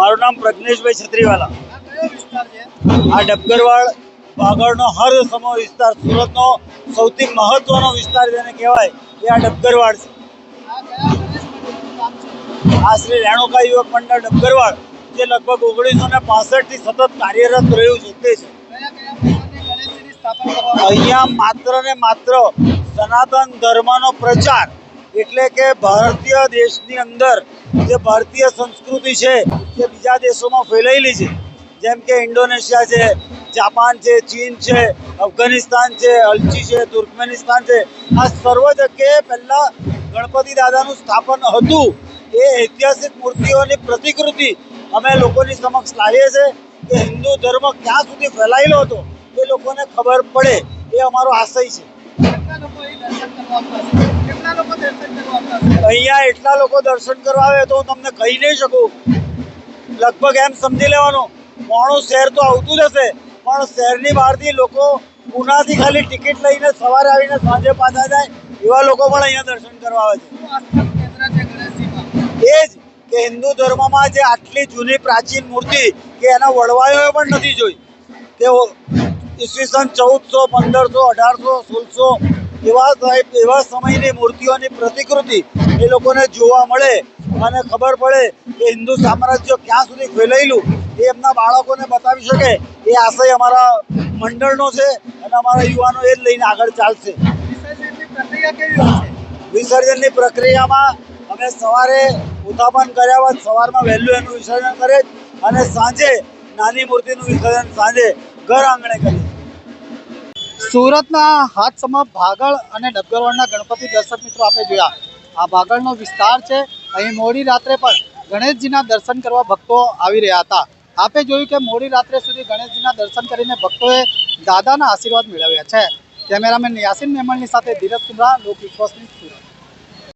મારું નામ પ્રજ્ઞેશભાઈ છત્રીવાલા. આ ડબગરવાડ આગળનો હર સમો વિસ્તાર, સુરતનો સૌથી મહત્વનો વિસ્તાર જેને કહેવાય, એ આ ડબગરવાડ છે. આ શ્રી રેણુકા યુવક મંડળ ડબગરવાડ, જે લગભગ ઓગણીસો ને પાસઠથી સતત કાર્યરત રહ્યું છે, તે છે. અહીંયા માત્ર ને માત્ર સનાતન ધર્મનો પ્રચાર એટલે કે ભારતીય દેશની અંદર જે ભારતીય સંસ્કૃતિ છે, જે બીજા દેશોમાં ફેલાયેલી છે, જેમ કે ઇન્ડોનેશિયા છે, જાપાન છે, ચીન છે, અફઘાનિસ્તાન છે, અલચી છે, તુર્કમેનિસ્તાન છે, આ સર્વ પહેલા ગણપતિ દાદાનું સ્થાપન હતું. એ ઐતિહાસિક મૂર્તિઓની પ્રતિકૃતિ અમે લોકોની સમક્ષ લાવીએ છીએ કે હિન્દુ ધર્મ ક્યાં સુધી ફેલાયેલો હતો એ લોકોને ખબર પડે, એ અમારો આશય છે. અહીંયા એટલા લોકો દર્શન કરવા આવે તો હું તમને કહી નહીં શકું. લગભગ એમ સમજી લેવાનું. મોણું શહેર તો આવતું જ હશે, પણ શહેરની બહારથી લોકો પુનાથી ખાલી ટિકિટ લઈને સવારે આવીને સાંજે પાછા જાય, એવા લોકો પણ અહીંયા દર્શન કરવા આવે છે. એ જ કે હિન્દુ ધર્મમાં જે આટલી જૂની પ્રાચીન મૂર્તિ કે એના વડવાયોએ પણ નથી જોઈ. કે ઓ- ઈસવીસન ચૌદસો, પંદરસો, અઢારસો, સોળસો એવા સાહેબ, એવા સમયની મૂર્તિઓની પ્રતિકૃતિ એ લોકોને જોવા મળે અને ખબર પડે કે હિન્દુ સામ્રાજ્ય ક્યાં સુધી ફેલાયેલું એ એમના બાળકોને બતાવી શકે. એ આશય અમારા મંડળનો છે અને અમારા યુવાનો એ જ લઈને આગળ ચાલશે. વિસર્જનની પ્રક્રિયામાં અમે સવારે ઉત્થાપન કર્યા બાદ સવારમાં વહેલું એનું વિસર્જન કરે અને સાંજે નાની મૂર્તિનું વિસર્જન સાંજે ઘર આંગણે કરીએ. સુરતના હાથસમા ભાગળ અને ડબગરવાડના ગણપતિ દર્શક મિત્રો આપણે જોયા. આ ભાગળનો વિસ્તાર છે. અહીં મોડી રાત્રે પણ ગણેશજીના દર્શન કરવા ભક્તો આવી રહ્યા હતા. આપે જોયું કે મોડી રાત્રે સુધી ગણેશજીના દર્શન કરીને ભક્તોએ દાદાના આશીર્વાદ મેળવ્યા છે. કેમેરામેન યાસીન મેમણની સાથે ધીરજ કુમરા લોક વિશ્વાસની સુરત.